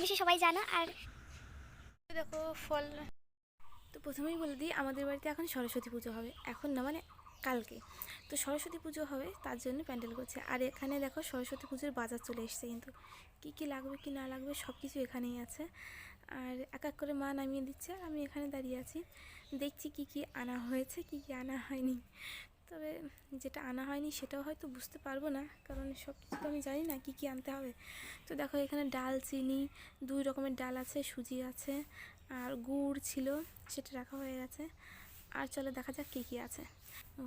বেশি সবাই জানো আর দেখো ফল। তো প্রথমেই বলে দিই, আমাদের বাড়িতে এখন সরস্বতী পুজো হবে। এখন না মানে কালকে। তো সরস্বতী পুজো হবে, তার জন্য প্যান্ডেল করছে। আর এখানে দেখো সরস্বতী পুজোর বাজার চলে এসছে কিন্তু। কি কি লাগবে, কি না লাগবে সব কিছু এখানেই আছে। আর এক এক করে মা নামিয়ে দিচ্ছে আর আমি এখানে দাঁড়িয়ে আছি। দেখছি কি কি আনা হয়েছে, কি কি আনা হয়নি। তবে যেটা আনা হয়নি সেটাও হয়তো বুঝতে পারব না, কারণ সব কিছু তো আমি জানি না কি কি আনতে হবে। তো দেখো এখানে ডাল, চিনি, দুই রকমের ডাল আছে, সুজি আছে, আর গুড় ছিল, সেটা রাখা হয়ে গেছে। আর চলো দেখা যাক কী কী আছে। ও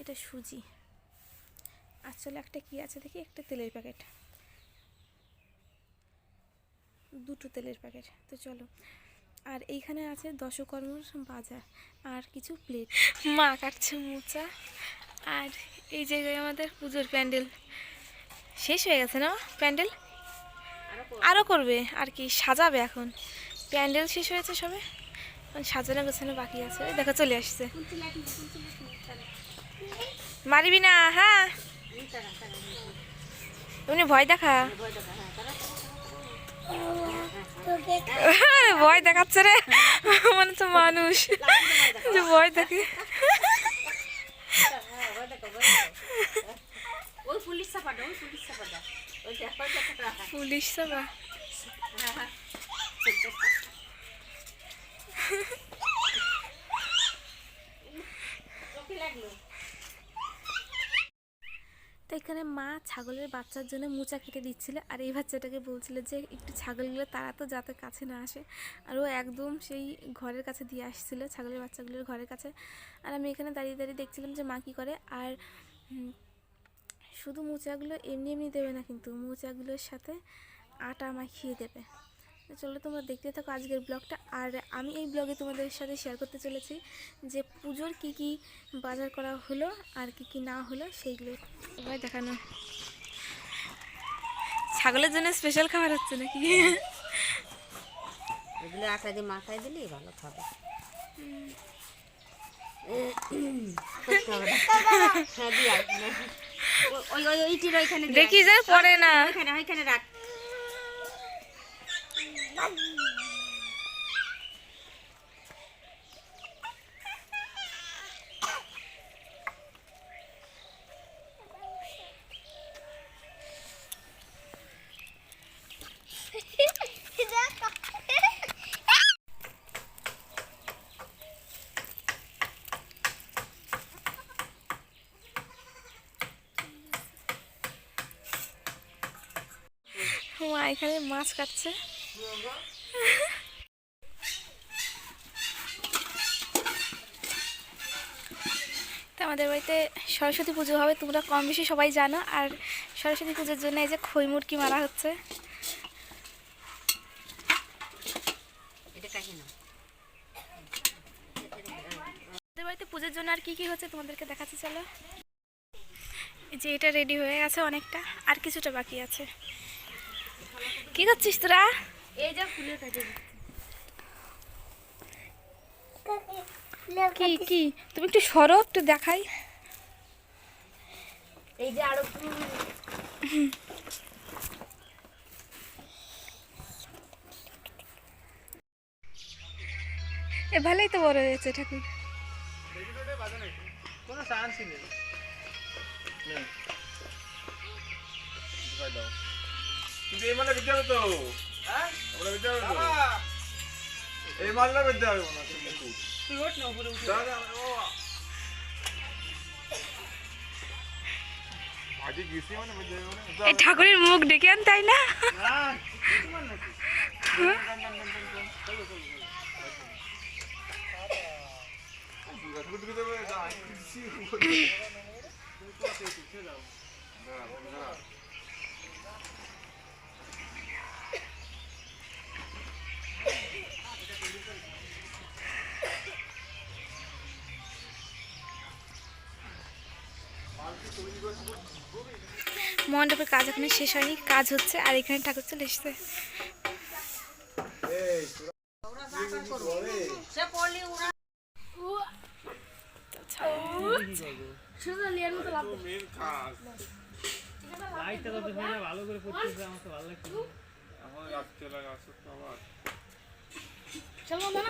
এটা সুজি। আর চলো একটা কী আছে দেখি, একটা তেলের প্যাকেট। দুটো তেলের প্যাকেট, তো চলো। আর এইখানে আছে দশকর্মর বাজার, আর কিছু প্লেট। মা কাটছে মোচা। আর এই জায়গায় আমাদের পুজোর প্যান্ডেল। শেষ হয়ে গেছে না প্যান্ডেল? আরও করবে। আর কি, সাজাবে এখন। প্যান্ডেল শেষ হয়েছে সবে? এখন সাজানো গোছানো বাকি আছে। দেখো, চলে আসছে। মারবি না হ্যাঁ। এমনি ভয় দেখা। ভয় দেখাচ্ছে রে। মানে তো মানুষ। যে ভয় দেখে ওই পুলিশ পুলিশ তো এখানে মা ছাগলের বাচ্চার জন্য মোচা কেটে দিচ্ছিল, আর এই বাচ্চাটাকে বলছিল যে একটু ছাগলগুলো তারা তো যাতে কাছে না আসে। আর ও একদম সেই ঘরের কাছে দিয়ে আসছিল, ছাগলের বাচ্চাগুলোর ঘরের কাছে। আর আমি এখানে দাঁড়িয়ে দাঁড়িয়ে দেখছিলাম যে মা কী করে, আর শুধু মোচাগুলো এমনি এমনি দেবে না কিন্তু মোচাগুলোর সাথে আটা মাখিয়ে দেবে। চলো তোমরা দেখতে থাকো আজকের ব্লগটা। আর আমি এই ব্লগে তোমাদের সাথে শেয়ার করতে চলেছি যে পুজোর কি কি বাজার করা হলো আর কি কি না হলো সেইগুলো এবার দেখানো। ছাগলের জন্য স্পেশাল খাবার হচ্ছে নাকি? এগুলো আটা দিয়ে মাথায় দিলেই ভালো খাবে। হ্যাঁ ওই ওই ওইটির ওইখানে দেখি যে পরে না। ওইখানে ওইখানে রাখ মা এখানে মাছ কাটছে। আমাদের বাড়িতে সরস্বতী পুজো হবে, তোমরা কম বেশি সবাই জানো। আর সরস্বতী পুজোর জন্য এই যে খই মুরকি মারা হচ্ছে। আমাদের বাড়িতে পুজোর জন্য আর কি কি হচ্ছে তোমাদেরকে দেখাচ্ছি, চলো। যে এটা রেডি হয়ে গেছে অনেকটা, আর কিছুটা বাকি আছে। কি করছিস তোরা? এই যে ফুলের কাছে কি কি? তুমি একটু সরো একটু দেখাই। এই যে আরও এ ভালোই তো বড় হয়েছে ঠাকুর। কোনো চান্সই নেই। নেই দাও। কিন্তু এই মালটা বিদ্যা তো হ্যাঁ? বিদ্যা তো এই মালটা বিদ্যা হবে মনে তুই ওঠ না উপরে উঠে। দাদা ও ভাজি গেছি বিদ্যা হবে এই ঠাকুরের মুখ ডেকে আন তাই না? না মণ্ডপের কাজ এখনও শেষ হয়নি কাজ হচ্ছে আর এখানে ঠাকুর চলে এসছে মেন ভালো করে পড়তেছে ভালো লাগছে চলো মামা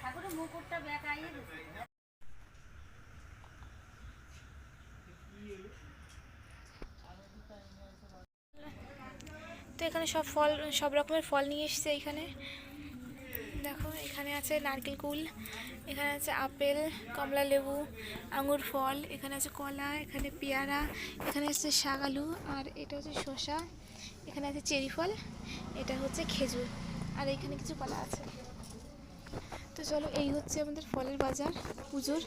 ঠাকুরের মুকুটটা বেকাইয়ে দিচ্ছে তো এখানে সব ফল, সব রকমের ফল নিয়ে এসেছে এখানে। দেখো, এখানে আছে নারকেল কুল, এখানে আছে আপেল, কমলা লেবু, আঙুর ফল, এখানে আছে কলা, এখানে পেয়ারা, এখানে আছে শাকালু আর এটা হচ্ছে শসা, এখানে আছে চেরি ফল, এটা হচ্ছে খেজুর, আর এখানে কিছু কলা আছে। তো চলো, এই হচ্ছে আমাদের ফলের বাজার, পুজোর।